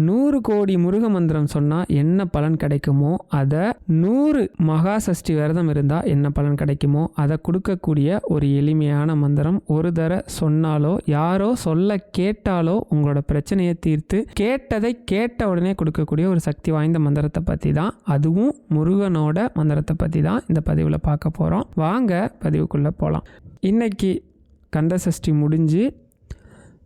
நூறு கோடி முருக மந்திரம் சொன்னால் என்ன பலன் கிடைக்குமோ அதை நூறு மகா சஷ்டி விரதம் இருந்தால் என்ன பலன் கிடைக்குமோ அதை கொடுக்கக்கூடிய ஒரு எளிமையான மந்திரம் ஒரு தர சொன்னாலோ யாரோ சொல்ல கேட்டாலோ உங்களோட பிரச்சனையை தீர்த்து கேட்டதை கேட்ட உடனே கொடுக்கக்கூடிய ஒரு சக்தி வாய்ந்த மந்திரத்தை பற்றி தான் அதுவும் முருகனோட மந்திரத்தை பற்றி தான் இந்த பதிவில் பார்க்க போகிறோம் வாங்க பதிவுக்குள்ளே போகலாம் இன்னைக்கு கந்த சஷ்டி முடிஞ்சு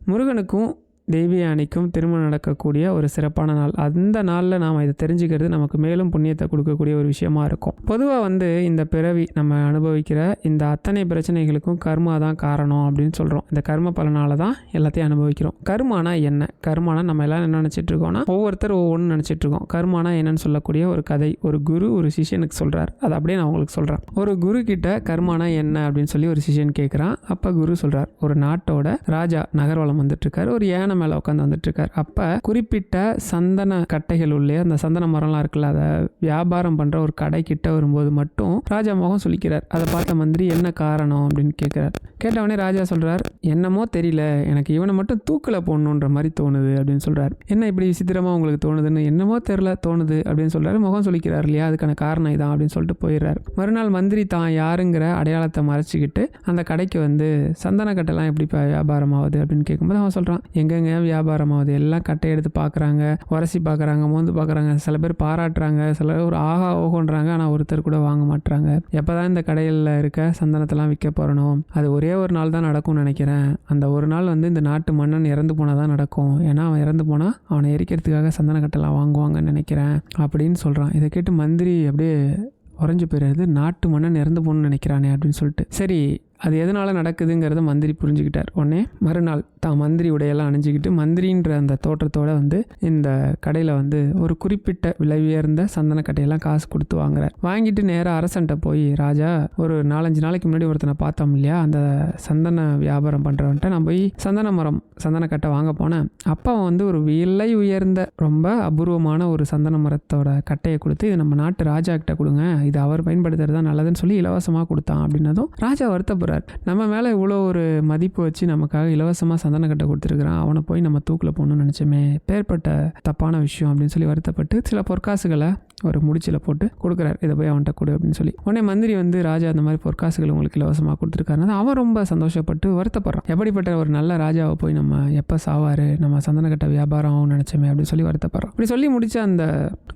முருகனுக்கும் தேவியானிக்கும் திருமணம் நடக்கக்கூடிய ஒரு சிறப்பான நாள். அந்த நாளில் நாம் இதை தெரிஞ்சுக்கிறது நமக்கு மேலும் புண்ணியத்தை கொடுக்கக்கூடிய ஒரு விஷயமா இருக்கும். பொதுவாக வந்து இந்த பிறவி நம்ம அனுபவிக்கிற இந்த அத்தனை பிரச்சனைகளுக்கும் கர்மா தான் காரணம் அப்படின்னு சொல்கிறோம் இந்த கர்ம பலனால தான் எல்லாத்தையும் அனுபவிக்கிறோம். கர்மானா என்ன? கர்மானா நம்ம எல்லாம் என்ன நினச்சிட்டு இருக்கோம்னா ஒவ்வொருத்தர் ஒவ்வொன்று நினச்சிட்டு இருக்கோம். கர்மானா என்னன்னு சொல்லக்கூடிய ஒரு கதை ஒரு குரு ஒரு சிஷியனுக்கு சொல்கிறார் அதை அப்படியே நான் உங்களுக்கு சொல்கிறேன் ஒரு குரு கிட்ட கர்மானா என்ன அப்படின்னு சொல்லி ஒரு சிஷியன் கேட்குறான் அப்போ குரு சொல்கிறார் ஒரு நாட்டோட ராஜா நகர்வலம் வந்துட்டு இருக்காரு. ஒரு சந்தன மேலே உட்காந்து வந்துட்டு இருக்காரு அப்போ குறிப்பிட்ட சந்தன கட்டைகள் உள்ளே அந்த சந்தன மரம்லாம் இருக்குல்ல அதை வியாபாரம் பண்ணுற ஒரு கடை கிட்ட வரும்போது மட்டும் ராஜா முகம் சொல்லிக்கிறார் அதை பார்த்த மந்திரி என்ன காரணம்? அப்படின்னு கேட்குறார் கேட்டவொடனே ராஜா சொல்கிறார் என்னமோ தெரியல எனக்கு இவனை மட்டும் தூக்கில் போடணுன்ற மாதிரி தோணுது அப்படின்னு சொல்கிறார் என்ன இப்படி விசித்திரமாக உங்களுக்கு தோணுதுன்னு என்னமோ தெரில தோணுது அப்படின்னு சொல்கிறாரு முகம் சொல்லிக்கிறார் இல்லையா அதுக்கான காரணம் இதான் அப்படின்னு சொல்லிட்டு போயிடுறாரு. மறுநாள் மந்திரி தான் யாருங்கிற அடையாளத்தை மறைச்சிக்கிட்டு அந்த கடைக்கு வந்து சந்தன கட்டைலாம் எப்படி வியாபாரம் ஆகுது அப்படின்னு கேட்கும்போது அவன் சொல்கிறான் எங்கெங்க வியாபாரம் ஆகுது எல்லாம் கட்டை எடுத்து பார்க்குறாங்க உரசி பார்க்குறாங்க மோந்து பார்க்குறாங்க சில பேர் பாராட்டுறாங்க சில பேர் ஒரு ஆகா ஓகோன்றாங்க ஆனால் ஒருத்தர் கூட வாங்க மாட்டுறாங்க எப்போ தான் இந்த கடையில் இருக்க சந்தனத்தெல்லாம் விற்க போகிறனோ அது ஒரே ஒரு நாள் தான் நடக்கும்னு நினைக்கிறேன். அந்த ஒரு நாள் வந்து இந்த நாட்டு மன்னன் இறந்து போனால் தான் நடக்கும். ஏன்னா அவன் இறந்து போனால் அவனை எரிக்கிறதுக்காக சந்தன கட்டெல்லாம் வாங்குவாங்கன்னு நினைக்கிறேன் அப்படின்னு சொல்கிறான் இதை கேட்டு மந்திரி அப்படியே உறைஞ்சு போயிடுறது நாட்டு மன்னன் இறந்து போகணும்னு நினைக்கிறானே அப்படின்னு சொல்லிட்டு. சரி அது எதனால் நடக்குதுங்கிறத மந்திரி புரிஞ்சுக்கிட்டார். உடனே மறுநாள் தான் மந்திரி உடையெல்லாம் அணிஞ்சிக்கிட்டு மந்திரின்ற அந்த தோற்றத்தோடு வந்து இந்த கடையில் வந்து ஒரு குறிப்பிட்ட விலை உயர்ந்த சந்தன கட்டையெல்லாம் காசு கொடுத்து வாங்குறார். வாங்கிட்டு நேராக அரசன்ட்ட போய் ராஜா ஒரு நாலஞ்சு நாளைக்கு முன்னாடி ஒருத்தனை பார்த்தோம் இல்லையா? அந்த சந்தன வியாபாரம் பண்ணுறவன்ட்ட நான் போய் சந்தன மரம் சந்தன கட்டை வாங்க போனேன். அப்போ அவன் வந்து ஒரு விலை உயர்ந்த ரொம்ப அபூர்வமான ஒரு சந்தன மரத்தோட கட்டையை கொடுத்து இது நம்ம நாட்டு ராஜா கிட்ட கொடுங்க. இது அவர் பயன்படுத்துறது தான் நல்லதுன்னு சொல்லி இலவசமாக கொடுத்தான். அப்படின்னதும் ராஜா வருத்த போகிறார் நம்ம மேலே இவ்வளோ ஒரு மதிப்பு வச்சு நமக்காக இலவசமாக சந்தன கட்டை கொடுத்துருக்குறான். அவனை போய் நம்ம தூக்கில் போகணும்னு நினச்சோமே. பேர்பட்ட தப்பான விஷயம் அப்படின்னு சொல்லி வருத்தப்பட்டு சில பொற்காசுகளை ஒரு முடிச்சில் போட்டு கொடுக்குறாரு. இதை போய் அவன்கிட்ட கொடு அப்படின்னு சொல்லி. உடனே மந்திரி வந்து ராஜா அந்த மாதிரி பொற்காசுகள் உங்களுக்கு இலவசமாக கொடுத்துருக்காருன்னு அவன் ரொம்ப சந்தோஷப்பட்டு வருத்தப்படுறான். எப்படிப்பட்ட ஒரு நல்ல ராஜாவை போய் நம்ம எப்போ சாவார்? நம்ம சந்தனக்கட்ட வியாபாரம் ஆகும் நினச்சோமே அப்படின்னு சொல்லி வருத்தப்படுறோம் இப்படி சொல்லி முடிச்ச அந்த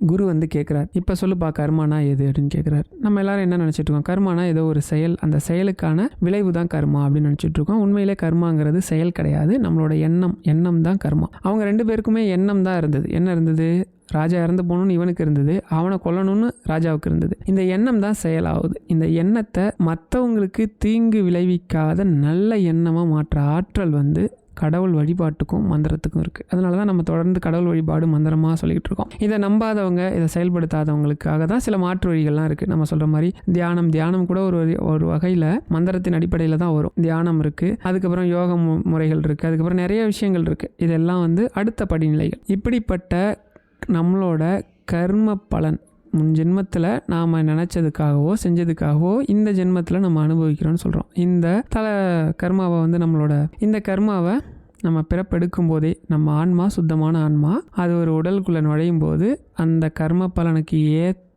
குரு வந்து கேட்குறாரு இப்போ சொல்லுப்பா கர்மானா எது? அப்படின்னு கேட்குறாரு நம்ம எல்லாரும் என்ன நினச்சிட்டு இருக்கோம்? கர்மானா ஏதோ ஒரு செயல். அந்த செயலுக்கான விளைவு தான் கர்மா அப்படின்னு நினச்சிட்டு இருக்கோம். உண்மையிலே கர்மாங்கிறது செயல் கிடையாது. நம்மளோட எண்ணம் எண்ணம் தான் கர்மா. அவங்க ரெண்டு பேருக்குமே எண்ணம் தான் இருந்தது. என்ன இருந்தது? ராஜா இறந்து போகணும்னு இவனுக்கு இருந்தது. அவனை கொல்லணும்னு ராஜாவுக்கு இருந்தது. இந்த எண்ணம் தான் செயலாகுது இந்த எண்ணத்தை மற்றவங்களுக்கு தீங்கு விளைவிக்காத நல்ல எண்ணமாக மாற்ற ஆற்றல் வந்து கடவுள் வழிபாட்டுக்கும் மந்திரத்துக்கும் இருக்குது அதனால தான் நம்ம தொடர்ந்து கடவுள் வழிபாடு மந்திரமாக சொல்லிக்கிட்டு இருக்கோம். இதை நம்பாதவங்க இதை செயல்படுத்தாதவங்களுக்காக தான் சில மாற்று வழிகள்லாம் இருக்குது நம்ம சொல்கிற மாதிரி தியானம் தியானம் கூட ஒரு ஒரு வகையில் மந்திரத்தின் அடிப்படையில் தான் வரும். தியானம் இருக்குது அதுக்கப்புறம் யோக மு- முறைகள் இருக்குது அதுக்கப்புறம் நிறைய விஷயங்கள் இருக்குது இதெல்லாம் வந்து அடுத்த படிநிலைகள். இப்படிப்பட்ட நம்மளோட கர்ம பலன். முன் ஜென்மத்தில் நாம் நினச்சதுக்காகவோ செஞ்சதுக்காகவோ இந்த ஜென்மத்தில் நம்ம அனுபவிக்கிறோம்னு சொல்கிறோம் இந்த தல கர்மாவை வந்து நம்மளோட இந்த கர்மாவை நம்ம பிறப்பெடுக்கும் போதே நம்ம ஆன்மா சுத்தமான ஆன்மா அது ஒரு உடலுக்குள்ளே நுழையும் போது அந்த கர்ம பலனுக்கு ஏற்ற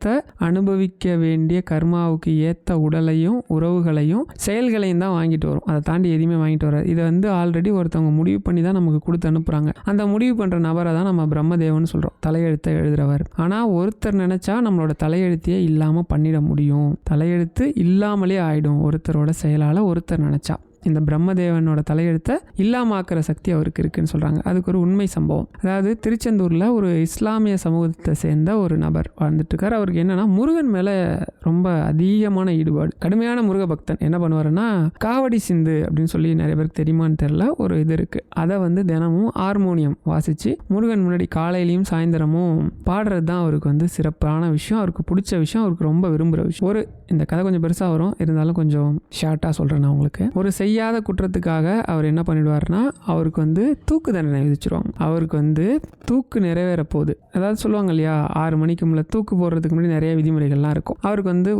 அனுபவிக்க வேண்டிய கர்மாவுக்கு ஏற்ற உடலையும் உறவுகளையும் செயல்களையும் தான் வாங்கிட்டு வரும். அதை தாண்டி எதுவுமே வாங்கிட்டு வராது. இதை வந்து ஆல்ரெடி ஒருத்தவங்க முடிவு பண்ணி தான் நமக்கு கொடுத்து அனுப்புகிறாங்க அந்த முடிவு பண்ணுற நபரை தான் நம்ம பிரம்மதேவன் சொல்கிறோம் தலையெழுத்தை எழுதுறவர். ஆனால் ஒருத்தர் நினச்சா நம்மளோட தலையெழுத்தையே இல்லாமல் பண்ணிட முடியும். தலையெழுத்து இல்லாமலே ஆயிடும் ஒருத்தரோட செயலால் ஒருத்தர் நினச்சா. இந்த பிரம்மதேவனோட தலையெழுத்தை இல்லாமாக்குற சக்தி அவருக்கு இருக்குன்னு சொல்கிறாங்க அதுக்கு ஒரு உண்மை சம்பவம். அதாவது திருச்செந்தூரில் ஒரு இஸ்லாமிய சமூகத்தை சேர்ந்த ஒரு நபர் வாழ்ந்துட்டுருக்கார். அவருக்கு என்னென்னா முருகன் மேலே ரொம்ப அதிகமான ஈடுபாடு. கடுமையான முருக பக்தன் என்ன பண்ணுவாருன்னா காவடி சிந்து அப்படின்னு சொல்லி நிறைய பேருக்கு தெரியுமான்னு தெரில ஒரு இது இருக்குது அதை வந்து தினமும் ஹார்மோனியம் வாசித்து முருகன் முன்னாடி காலையிலையும் சாயந்தரமும் பாடுறது தான் அவருக்கு வந்து சிறப்பான விஷயம். அவருக்கு பிடிச்ச விஷயம். அவருக்கு ரொம்ப விரும்புகிற விஷயம். ஒரு இந்த கதை கொஞ்சம் பெருசாக வரும். இருந்தாலும் கொஞ்சம் ஷார்ட்டாக சொல்கிறேன் நான் உங்களுக்கு. ஒரு செய் செய்யாத குற்றத்துக்காக அவர் என்ன பண்ணிடுவார்னா அவருக்கு வந்து தூக்கு தண்டனை விதிச்சிருவாங்க. அவருக்கு வந்து தூக்கு நிறைவேற போகுது அதாவது சொல்லுவாங்க இல்லையா ஆறு மணிக்கு முன்னே தூக்கு போடுறதுக்கு முன்னாடி நிறைய விதிமுறைகள்லாம் இருக்கும். அவருக்கு வந்து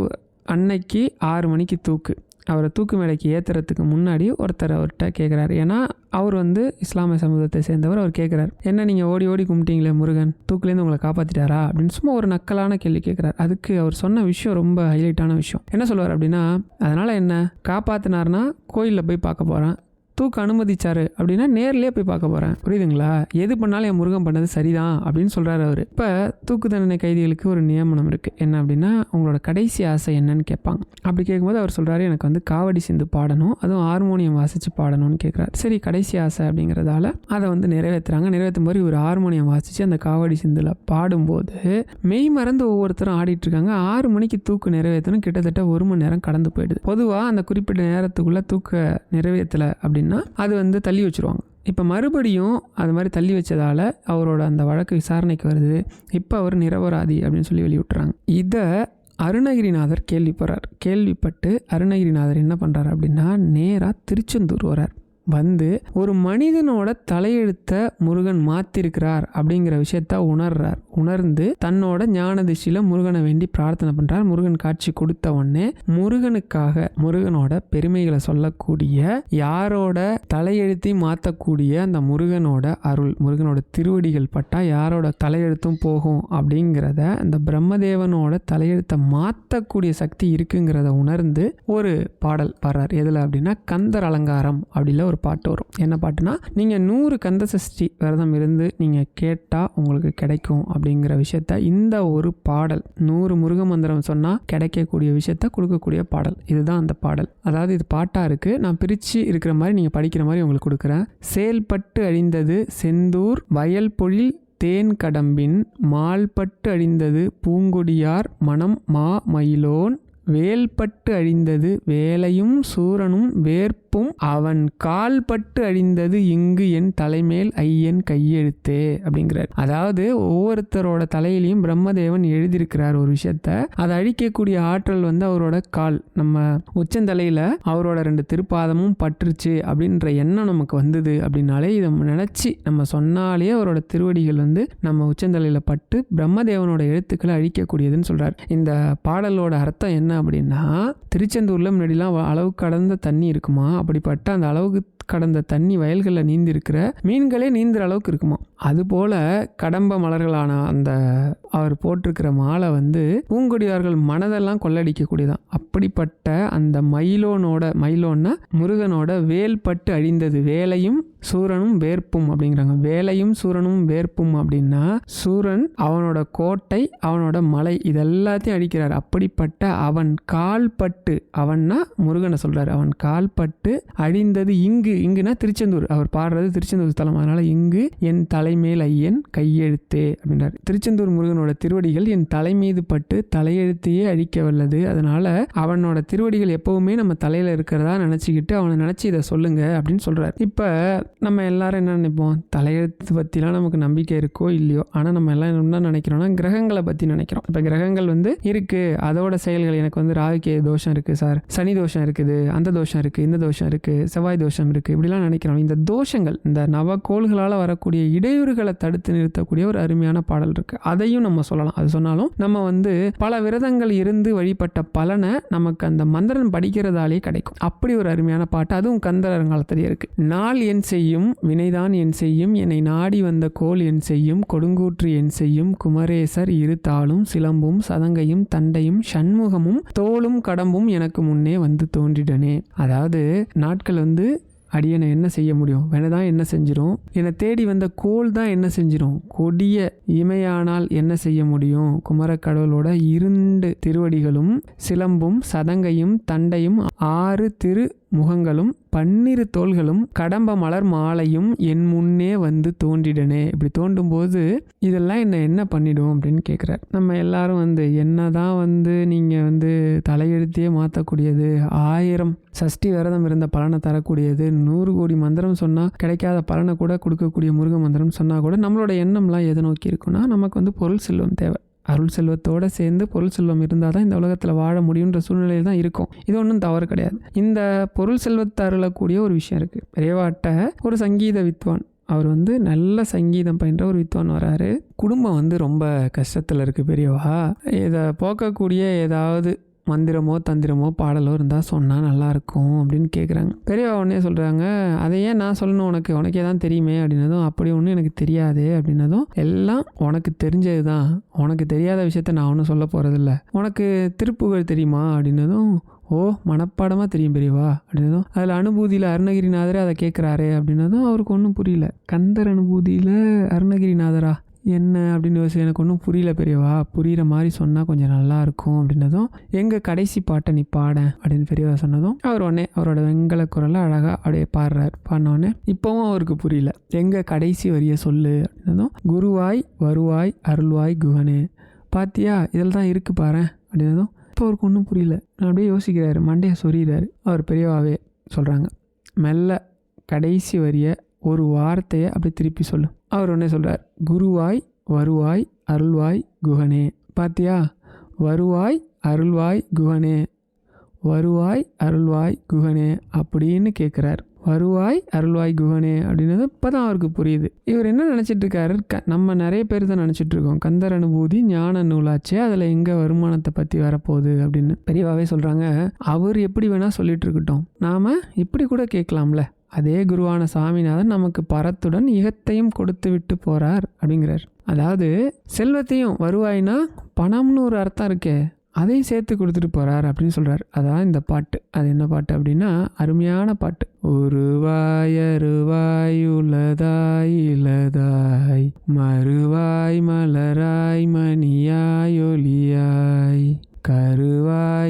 அன்னைக்கு ஆறு மணிக்கு தூக்கு. அவரை தூக்கு மேடைக்கு ஏற்றுறதுக்கு முன்னாடி ஒருத்தர் அவர்கிட்ட கேட்குறாரு ஏன்னா அவர் வந்து இஸ்லாமிய சமூகத்தை சேர்ந்தவர் அவர் கேட்குறாரு என்ன நீங்கள் ஓடி ஓடி கும்பிட்டீங்களே முருகன்? தூக்குலேருந்து உங்களை காப்பாற்றிட்டாரா அப்படின்னு சும்மா ஒரு நக்கலான கேள்வி கேட்குறாரு அதுக்கு அவர் சொன்ன விஷயம் ரொம்ப ஹைலைட்டான விஷயம். என்ன சொல்லுவார் அப்படின்னா அதனால் என்ன? காப்பாற்றினார்னா கோயிலில் போய் பார்க்க போகிறேன் தூக்க அனுமதிச்சாரு அப்படின்னா நேர்லேயே போய் பார்க்க போகிறேன் புரியுதுங்களா? எது பண்ணாலும் என் முருகன் பண்ணது சரிதான் அப்படின்னு சொல்கிறாரு அவர். இப்போ தூக்கு தண்டனை கைதிகளுக்கு ஒரு நியமனம் இருக்குது என்ன அப்படின்னா உங்களோட கடைசி ஆசை என்னன்னு கேட்பாங்க. அப்படி கேட்கும்போது அவர் சொல்கிறாரு எனக்கு வந்து காவடி சிந்து பாடணும் அதுவும் ஹார்மோனியம் வாசித்து பாடணும்னு கேட்குறாரு. சரி கடைசி ஆசை அப்படிங்கிறதால அதை வந்து நிறைவேற்றுறாங்க நிறைவேற்றும் போது ஒரு ஹார்மோனியம் வாசித்து அந்த காவடி சிந்தில் பாடும்போது மெய் மறந்து ஒவ்வொருத்தரும் ஆடிட்டு இருக்காங்க. ஆறு மணிக்கு தூக்கு நிறைவேற்றணும் கிட்டத்தட்ட ஒரு மணி நேரம் கடந்து போயிடுது. பொதுவாக அந்த குறிப்பிட்ட நேரத்துக்குள்ளே தூக்க நிறைவேற்றலை அப்படின்னா அது வந்து தள்ளி வச்சுருவாங்க. இப்போ மறுபடியும் அது மாதிரி தள்ளி வச்சதால் அவரோட அந்த வழக்கு விசாரணைக்கு வருது. இப்போ அவர் நிரபராதி அப்படின்னு சொல்லி வெளியிட்டுறாங்க. இதை அருணகிரிநாதர் கேள்விப்படுறார் கேள்விப்பட்டு அருணகிரிநாதர் என்ன பண்ணுறாரு அப்படின்னா நேராக திருச்செந்தூர் வரார் வந்து ஒரு மனிதனோட தலையெழுத்த முருகன் மாத்திருக்கிறார் அப்படிங்கிற விஷயத்த உணர்றார். உணர்ந்து தன்னோட ஞான திசையில முருகனை வேண்டி பிரார்த்தனை பண்றார். முருகன் காட்சி கொடுத்த உடனே முருகனுக்காக முருகனோட பெருமைகளை சொல்லக்கூடிய யாரோட தலையெழுத்தையும் மாற்றக்கூடிய அந்த முருகனோட அருள் முருகனோட திருவடிகள் பட்டா யாரோட தலையெழுத்தும் போகும் அப்படிங்கிறத அந்த பிரம்மதேவனோட தலையெழுத்தை மாற்றக்கூடிய சக்தி இருக்குங்கிறத உணர்ந்து ஒரு பாடல் பாடுறார். எதில் அப்படின்னா கந்தர் அலங்காரம் அப்படில ஒரு பாட்டு வரும். என்ன பாட்டுனா நீங்கள் நூறு கந்த சஷ்டி விரதம் இருந்து நீங்கள் கேட்டால் உங்களுக்கு கிடைக்கும் அப்படிங்கிற விஷயத்த இந்த ஒரு பாடல் நூறு முருக மந்திரம் சொன்னால் கிடைக்கக்கூடிய விஷயத்த கொடுக்கக்கூடிய பாடல். இதுதான் அந்த பாடல். அதாவது இது பாட்டாக இருக்குது நான் பிரித்து இருக்கிற மாதிரி நீங்கள் படிக்கிற மாதிரி உங்களுக்கு கொடுக்குறேன். செயல்பட்டு அழிந்தது செந்தூர் வயல் பொழில் தேன் கடம்பின் மால்பட்டு அழிந்தது பூங்கொடியார் மனம் மா மயிலோன் வேல்பட்டு அழிந்தது வேலையும் சூரனும் வேர்ப்பும் அவன் கால்பட்டு அழிந்தது இங்கு என் தலைமேல் ஐயன் கையெழுத்தே அப்படிங்கிறார். அதாவது ஒவ்வொருத்தரோட தலையிலையும் பிரம்மதேவன் எழுதியிருக்கிறார் ஒரு விஷயத்த. அதை அழிக்கக்கூடிய ஆற்றல் வந்து அவரோட கால். நம்ம உச்சந்தலையில் அவரோட ரெண்டு திருப்பாதமும் பற்றுச்சு அப்படின்ற எண்ணம் நமக்கு வந்தது அப்படின்னாலே இதை நினச்சி நம்ம சொன்னாலே அவரோட திருவடிகள் வந்து நம்ம உச்சந்தலையில் பட்டு பிரம்மதேவனோட எழுத்துக்களை அழிக்கக்கூடியதுன்னு சொல்கிறார் இந்த பாடலோட அர்த்தம் என்ன அப்படின்னா திருச்செந்தூரில் முன்னாடிலாம் அளவு கடந்த தண்ணி இருக்குமா? அப்படிப்பட்ட அந்த அளவுக்கு கடந்த தண்ணி வயல்களில் நீந்திருக்கிற மீன்களே நீந்துற அளவுக்கு இருக்குமா? அதுபோல் கடம்ப மலர்களான அந்த அவர் போட்டிருக்கிற மாலை வந்து பூங்கொடியார்கள் மனதெல்லாம் கொள்ளடிக்கக்கூடியதான். அப்படிப்பட்ட அந்த மயிலோனோட மயிலோன்னா முருகனோட வேல்பட்டு அழிந்தது. வேலையும் சூரனும் வேர்ப்பும் அப்படிங்கிறாங்க. வேலையும் சூரனும் வேர்ப்பும் அப்படின்னா சூரன் அவனோட கோட்டை அவனோட மலை இதெல்லாத்தையும் அழிக்கிறார். அப்படிப்பட்ட அவன் கால்பட்டு அவன்னா முருகனை சொல்றாரு. அவன் கால்பட்டு அழிந்தது இங்கு இங்குனா திருச்செந்தூர். அவர் பாடுறது திருச்செந்தூர் தலம். அதனால இங்கு என் தலைமேல் ஐயன் கையெழுத்தே அப்படின்றார். திருச்செந்தூர் முருகனோட திருவடிகள் என் தலை மீது பட்டு தலையெழுத்தையே அழிக்க வல்லது. அதனால அவனோட திருவடிகள் எப்பவுமே நம்ம தலையில இருக்கிறதா நினச்சிக்கிட்டு அவனை நினச்சி இதை சொல்லுங்க அப்படின்னு சொல்றாரு. இப்போ நம்ம எல்லாரும் என்ன நினைப்போம்? தலையெழுத்து பற்றிலாம் நமக்கு நம்பிக்கை இருக்கோ இல்லையோ? ஆனால் நம்ம எல்லாம் என்ன நினைக்கிறோம்னா கிரகங்களை பற்றி நினைக்கிறோம். இப்போ கிரகங்கள் வந்து இருக்குது அதோட செயல்கள் எனக்கு வந்து ராகுக்கே தோஷம் இருக்குது சார். சனி தோஷம் இருக்குது. அந்த தோஷம் இருக்குது இந்த தோஷம் இருக்குது செவ்வாய் தோஷம் இருக்குது இப்படிலாம் நினைக்கிறோம். இந்த தோஷங்கள் இந்த நவக்கோள்களால் வரக்கூடிய இடையூறுகளை தடுத்து நிறுத்தக்கூடிய ஒரு அருமையான பாடல் இருக்குது அதையும் நம்ம சொல்லலாம். அது சொன்னாலும் நம்ம வந்து பல விரதங்கள் இருந்து வழிபட்ட பலனை நமக்கு அந்த மந்திரன் படிக்கிறதாலே கிடைக்கும். அப்படி ஒரு அருமையான பாட்டு. அதுவும் கந்தரங்காலத்திலே இருக்குது நாள் என் செய்யும் வினைதான் என் செய்யும் என்னை நாடி வந்த கோல் என் செய்யும் கொடுங்கூற்று என் செய்யும் குமரேசர் இரு தாளும் சிலம்பும் சதங்கையும் தண்டையும் சண்முகமும் தோளும் கடம்பும் எனக்கு முன்னே வந்து தோன்றிடனே. அதாவது நாட்கள் வந்து அடியனை என்ன செய்ய முடியும்? வேணதான் என்ன செஞ்சிடும் என்னை தேடி வந்த கோல் தான் என்ன செஞ்சிடும் கொடிய இமையானால் என்ன செய்ய முடியும்? குமரக்கடவுளோட இருண்டு திருவடிகளும் சிலம்பும் சதங்கையும் தண்டையும் ஆறு திரு முகங்களும் பன்னிரு தோள்களும் கடம்ப மலர் மாலையும் என் முன்னே வந்து தோன்றிடனே. இப்படி தோண்டும் போது இதெல்லாம் என்ன என்ன பண்ணிடும் அப்படின்னு கேட்குறாரு நம்ம எல்லாரும் வந்து என்னதான் வந்து நீங்கள் வந்து தலையெழுத்தையே மாற்றக்கூடியது ஆயிரம் சஷ்டி விரதம் இருந்த பலனை தரக்கூடியது நூறு கோடி மந்திரம் சொன்னால் கிடைக்காத பலனை கூட கொடுக்கக்கூடிய முருக மந்திரம் சொன்னால் கூட நம்மளோட எண்ணம்லாம் எதை நோக்கி இருக்குன்னா நமக்கு வந்து பொருள் செல்வம் தேவை. அருள் செல்வத்தோடு சேர்ந்து பொருள் செல்வம் இருந்தால் தான் இந்த உலகத்தில் வாழ முடியுன்ற சூழ்நிலையில் தான் இருக்கும். இது ஒன்றும் தவறு கிடையாது. இந்த பொருள் செல்வத்தை அருளக்கூடிய ஒரு விஷயம் இருக்குது பெரியவாட்ட ஒரு சங்கீத வித்வான். அவர் வந்து நல்ல சங்கீதம் பயின்ற ஒரு வித்வான் வராரு. குடும்பம் வந்து ரொம்ப கஷ்டத்தில் இருக்குது பெரியவா. இதை போக்கக்கூடிய ஏதாவது மந்திரமோ தந்திரமோ பாடலோ இருந்தால் சொன்னால் நல்லாயிருக்கும் அப்படின்னு கேட்குறாங்க பெரியவா உடனே சொல்கிறாங்க அதை ஏன் நான் சொல்லணும் உனக்கு? உனக்கே தான் தெரியுமே அப்படின்னதும் அப்படி ஒன்றும் எனக்கு தெரியாது அப்படின்னதும் எல்லாம் உனக்கு தெரிஞ்சது தான் உனக்கு தெரியாத விஷயத்த நான் ஒன்றும் சொல்ல போகிறதில்ல உனக்கு திருப்புகழ் தெரியுமா? அப்படின்னதும் ஓ மனப்பாடமாக தெரியும் பெரியவா அப்படின்னதும் அதில் அனுபூதியில் அருணகிரிநாதரே அதை கேட்குறாரே அப்படின்னதும் அவருக்கு ஒன்றும் புரியல. கந்தர் அனுபூதியில் அருணகிரிநாதரா? என்ன அப்படின்னு யோசிச்சு எனக்கு ஒன்றும் புரியல பெரியவா. புரிகிற மாதிரி சொன்னால் கொஞ்சம் நல்லா இருக்கும் அப்படின்னதும் எங்கள் கடைசி பாட்டை நீ பாட அப்படின்னு பெரியவா சொன்னதும் அவர் உடனே அவரோட வெங்கல குரலை அழகாக அப்படியே பாடுறார். பாடினோடனே இப்போவும் அவருக்கு புரியல. எங்கள் கடைசி வரியை சொல்லு அப்படின்னதும் குருவாய் வருவாய் அருள்வாய் குகனே. பாத்தியா? இதில் தான் இருக்கு பாரு அப்படின்னதும் இப்போ அவருக்கு ஒன்றும் புரியல. நான் அப்படியே யோசிக்கிறாரு. மண்டையை சொறிகிறாரு அவர் பெரியவாவே சொல்கிறாங்க மெல்ல கடைசி வரியை ஒரு வார்த்தையை அப்படியே திருப்பி சொல்லு. அவர் உடனே சொல்கிறார் குருவாய் வருவாய் அருள்வாய் குகனே. பாத்தியா? வருவாய் அருள்வாய் குகனே. வருவாய் அருள்வாய் குகனே அப்படின்னு கேட்குறார் வருவாய் அருள்வாய் குகனே அப்படின்னது இப்போ தான் அவருக்கு புரியுது. இவர் என்ன நினச்சிட்டு இருக்காரு க நம்ம நிறைய பேர் தான் நினச்சிட்டு இருக்கோம் கந்தர் அனுபூதி ஞான நூலாச்சே அதில் எங்கே வருமானத்தை பற்றி வரப்போகுது அப்படின்னு. பெரியவாவே சொல்கிறாங்க அவர் எப்படி வேணால் சொல்லிட்டு இருக்கட்டும் நாம் இப்படி கூட கேட்கலாம்ல அதே குருவான சாமிநாதன் நமக்கு பரத்துடன் இகத்தையும் கொடுத்து விட்டு போகிறார் அப்படிங்கிறார். அதாவது செல்வத்தையும் வருவாய்னா பணம்னு ஒரு அர்த்தம் இருக்கே அதையும் சேர்த்து கொடுத்துட்டு போகிறார் அப்படின்னு சொல்கிறார் அதான் இந்த பாட்டு. அது என்ன பாட்டு அப்படின்னா அருமையான பாட்டு. உருவாய் அருவாய் உலதாய் இலதாய் மறுவாய் மலராய் மணியாய் ஒளியாய் கருவாயுயிராய்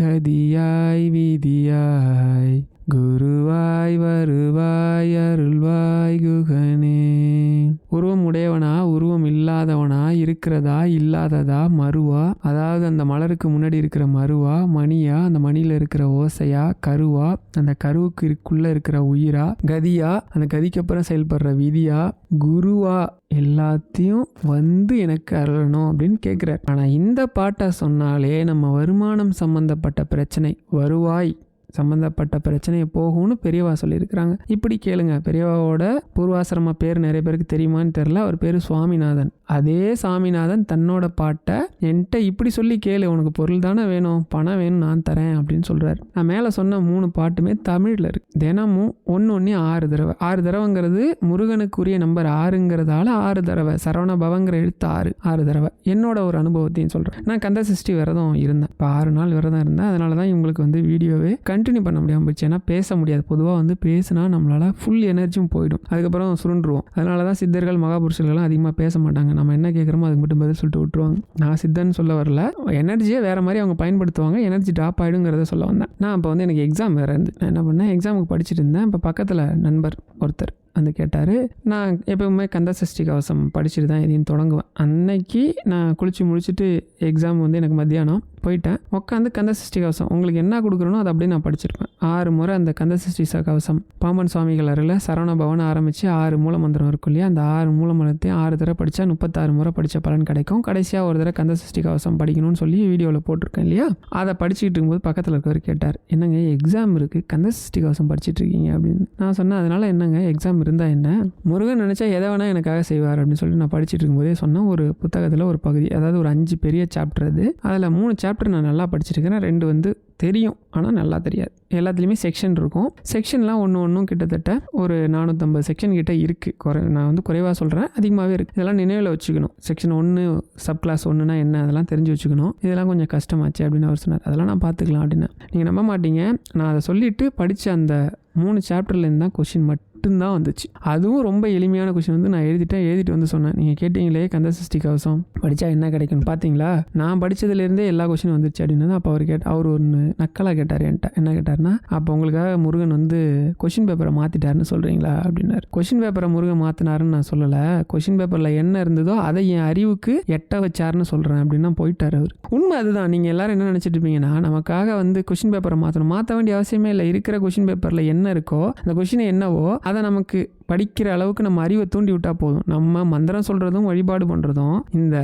கதியாய் விதியாய் குருவாய் வருவாய் அருள்வாய் குகனே. உருவம் உடையவனா உருவம் இல்லாதவனா இருக்கிறதா இல்லாததா மருவா? அதாவது அந்த மலருக்கு முன்னாடி இருக்கிற மருவா மணியா? அந்த மணியில் இருக்கிற ஓசையா கருவா? அந்த கருவுக்கு இருக்குள்ள இருக்கிற உயிரா? கதியா? அந்த கதிக்கு அப்புறம் செயல்படுற விதியா? குருவா? எல்லாத்தையும் வந்து எனக்கு அருளணும் அப்படின்னு கேட்குறார் ஆனால் இந்த பாட்டை சொன்னாலே நம்ம வருமானம் சம்பந்தப்பட்ட பிரச்சனை. வருவாய். சம்மந்தப்பட்ட பிரச்சனையை போகும்னு பெரியவா சொல்லியிருக்கிறாங்க. இப்படி கேளுங்க. பெரியவாவோட பூர்வாசிரம பேர் நிறைய பேருக்கு தெரியுமான்னு தெரில அவர் பேர் சுவாமிநாதன். அதே சாமிநாதன் தன்னோட பாட்டை என்கிட்ட இப்படி சொல்லி கேளு. உனக்கு பொருள் தானே வேணும். பணம் வேணும். நான் தரேன் அப்படின்னு சொல்கிறார் நான் மேலே சொன்ன மூணு பாட்டுமே தமிழில் இருக்குது தினமும் ஒன்று ஒன்று ஆறு தடவை. ஆறு தடவைங்கிறது முருகனுக்குரிய நம்பர் ஆறுங்கிறதால ஆறு தடவை. சரவண பவங்கிற எழுத்து ஆறு. ஆறு தடவை. என்னோட ஒரு அனுபவத்தையும் சொல்கிறேன் நான் கந்த சிருஷ்டி விரதம் இருந்தேன். இப்போ ஆறு நாள் விரதம் இருந்தேன். அதனால தான் இவங்களுக்கு வந்து வீடியோவே கண்டினியூ பண்ண முடியாமல் போச்சு ஏன்னா பேச முடியாது. பொதுவாக வந்து பேசினா நம்மளால் ஃபுல் எனர்ஜியும் போயிடும். அதுக்கப்புறம் சுருண்டுருவோம். அதனால தான் சித்தர்கள் மகாபுருஷர்கள்லாம் அதிகமாக பேச மாட்டாங்க. நம்ம என்ன கேட்குறோமோ அதுக்கு மட்டும் பதில் சொல்லிட்டு விட்டுருவாங்க. நான் சித்தன்னு சொல்ல வரல. எனர்ஜியை வேறு மாதிரி அவங்க பயன்படுத்துவாங்க. எனர்ஜி ட்ராப் ஆகிடுங்கிறத சொல்ல வந்தேன். நான் அப்போ வந்து எனக்கு எக்ஸாம் வேறு இருந்து நான் என்ன பண்ணேன்? எக்ஸாமுக்கு படிச்சுட்டு இருந்தேன். இப்போ பக்கத்தில் நண்பர் ஒருத்தர் வந்து கேட்டார். நான் எப்பவுமே கந்த சஷ்டி கவசம் படிச்சுட்டு தான் எதையும் தொடங்குவேன். அன்னைக்கு நான் குளித்து முடிச்சுட்டு எக்ஸாம் வந்து எனக்கு மத்தியானம் போயிட்டேன். உட்காந்து கந்தசஷ்டி கவசம். உங்களுக்கு என்ன கொடுக்குறனோ அதை அப்படியே நான் படிச்சிருப்பேன். ஆறு முறை அந்த கந்தசஷ்டி கவசம். பாம்பன் சுவாமிகள் அருள் சரவணபவன் ஆரம்பித்து ஆறு மூலமந்திரம் இருக்கும் இல்லையா? அந்த ஆறு மூலமந்திரத்தையும் ஆறு தடவை படித்தா முப்பத்தாறு முறை படித்த பலன் கிடைக்கும். கடைசியாக ஒரு தடவை கந்தசஷ்டி கவசம் படிக்கணும்னு சொல்லி வீடியோவில் போட்டிருக்கேன் இல்லையா? அதை படிச்சுட்டு இருக்கும்போது பக்கத்தில் இருக்கவர் கேட்டார் என்னங்க எக்ஸாம் இருக்குது கந்தசஷ்டி கவசம் படிச்சுட்டு இருக்கீங்க அப்படின்னு. நான் சொன்னேன் அதனால் என்னங்க? எக்ஸாம் இருந்தால் என்ன? முருகன் நினச்சா எதை வேணால் எனக்காக செய்வார் அப்படின்னு சொல்லிட்டு நான் படிச்சுட்டு இருக்கும்போதே சொன்னேன். ஒரு புத்தகத்தில் ஒரு பகுதி அதாவது ஒரு அஞ்சு பெரிய சாப்டர் அது. அதில் மூணு சாப்டர் சாப்டர் நான் நல்லா படிச்சிருக்கிறேன் ரெண்டு வந்து தெரியும் ஆனால் நல்லா தெரியாது. எல்லாத்துலேயுமே செக்ஷன் இருக்கும். செக்ஷன்லாம் ஒன்று ஒன்றும் கிட்டத்தட்ட ஒரு நானூற்றம்பது செக்ஷன் கிட்டே இருக்குது குறை நான் வந்து குறைவாக சொல்கிறேன் அதிகமாகவே இருக்குது இதெல்லாம் நினைவில் வச்சுக்கணும். செக்ஷன் ஒன்று சப் கிளாஸ் ஒன்றுனா என்ன? அதெல்லாம் தெரிஞ்சு வச்சுக்கணும். இதெல்லாம் கொஞ்சம் கஷ்டமாச்சு அப்படின்னு அவர் சொன்னார். அதெல்லாம் நான் பார்த்துக்கலாம் அப்படின்னு. நீங்கள் நம்ப மாட்டீங்க. நான் அதை சொல்லிவிட்டு படித்த அந்த மூணு சாப்டர்லேருந்து தான் கொஷின் மட்டும்தான் வந்துச்சு. அதுவும் ரொம்ப எளிமையான கொஷின் வந்து நான் எழுதிட்டேன் எழுதிட்டு வந்து சொன்னேன். நீங்கள் கேட்டிங்களே கந்த சஷ்டி கவசம் படித்தா என்ன கிடைக்கும்னு பார்த்தீங்களா நான் படித்ததுலேருந்தே எல்லா கொஷினும் வந்துச்சு அப்படின்னு அப்போ அவர் கேட் அவர் ஒன்று நக்கலாக கேட்டார் என்கிட்ட. என்ன கேட்டார்னா அப்போ உங்களுக்காக முருகன் வந்து கொஷின் பேப்பரை மாற்றிட்டாருன்னு சொல்கிறீங்களா அப்படின்னாரு. கொஷின் பேப்பரை முருகன் மாற்றினாருன்னு நான் சொல்லலை. கொஷின் பேப்பரில் என்ன இருந்ததோ அதை என் அறிவுக்கு எட்ட வச்சாருன்னு சொல்கிறேன் அப்படின்னா போயிட்டார் அவர். உண்மை அதுதான். நீங்கள் எல்லாரும் என்ன நினச்சிட்டு இருப்பீங்கன்னா நமக்காக வந்து கொஷின் பேப்பரை மாற்றணும் மாற்ற வேண்டிய அவசியமே இல்லை. இருக்கிற கொஷின் பேப்பரில் என்ன இருக்கோ அந்த கொஷின் என்னவோ அதை அதை நமக்கு படிக்கிற அளவுக்கு நம்ம அறிவை தூண்டி விட்டால் போதும். நம்ம மந்திரம் சொல்கிறதும் வழிபாடு பண்ணுறதும் இந்த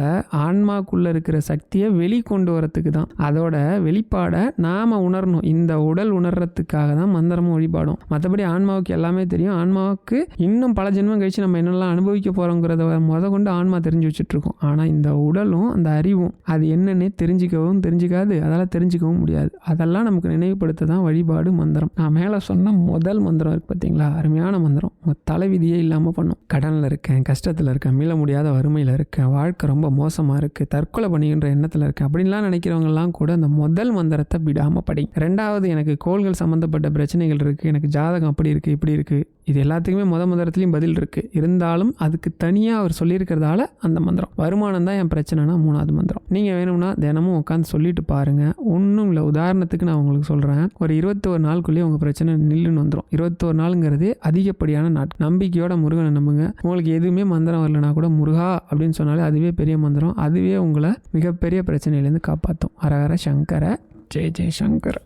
ஆன்மாக்குள்ளே இருக்கிற சக்தியை வெளிக்கொண்டு வரத்துக்கு தான். அதோட வெளிப்பாடை நாம் உணரணும். இந்த உடல் உணர்றதுக்காக தான் மந்திரமும் வழிபாடும். மற்றபடி ஆன்மாவுக்கு எல்லாமே தெரியும். ஆன்மாவுக்கு இன்னும் பல ஜென்மம் கழித்து நம்ம என்னெல்லாம் அனுபவிக்க போகிறோங்கிறத முத கொண்டு ஆன்மா தெரிஞ்சு வச்சுட்ருக்கோம். ஆனால் இந்த உடலும் அந்த அறிவும் அது என்னன்னே தெரிஞ்சிக்கவும் தெரிஞ்சிக்காது. அதெல்லாம் தெரிஞ்சிக்கவும் முடியாது. அதெல்லாம் நமக்கு நினைவுபடுத்த தான் வழிபாடு மந்திரம். நான் மேலே சொன்ன முதல் மந்திரம் இருக்குது பார்த்தீங்களா அருமையான மந்திரம். தலைவிதியே இல்லாமல் பண்ணும். கடனில் இருக்கேன் கஷ்டத்தில் இருக்கேன் மீள முடியாத வறுமையில் இருக்கேன் வாழ்க்கை ரொம்ப மோசமாக இருக்குது தற்கொலை பண்ணிக்கின்ற எண்ணத்தில் இருக்கேன். அப்படின்லாம் நினைக்கிறவங்கலாம் கூட அந்த முதல் மந்திரத்தை விடாமல் படி. ரெண்டாவது எனக்கு கோள்கள் சம்மந்தப்பட்ட பிரச்சனைகள் இருக்குது எனக்கு ஜாதகம் அப்படி இருக்குது இப்படி இருக்குது இது எல்லாத்துக்குமே முத மந்திரத்துலேயும் பதில் இருக்குது இருந்தாலும் அதுக்கு தனியாக அவர் சொல்லியிருக்கிறதால அந்த மந்திரம். வருமானம் தான் என் பிரச்சனைனா மூணாவது மந்திரம். நீங்கள் வேணும்னா தினமும் உட்காந்து சொல்லிட்டு பாருங்கள் ஒன்றும் இல்லை. உதாரணத்துக்கு நான் உங்களுக்கு சொல்கிறேன் ஒரு இருபத்தோரு நாளுக்குள்ளேயே உங்கள் பிரச்சனை நில்லுன்னு வந்துடும் இருபத்தோரு நாளுங்கிறது அதிகப்படியான நாட் நம்பிக்கையோட முருகனை நம்புங்க. உங்களுக்கு எதுவுமே மந்திரம் வரலனா கூட முருகா அப்படின்னு சொன்னாலே அதுவே பெரிய மந்திரம். அதுவே உங்களை மிகப்பெரிய பிரச்சனையிலேருந்து காப்பாற்றும் அரகர சங்கர. ஜெய் ஜெய் சங்கர.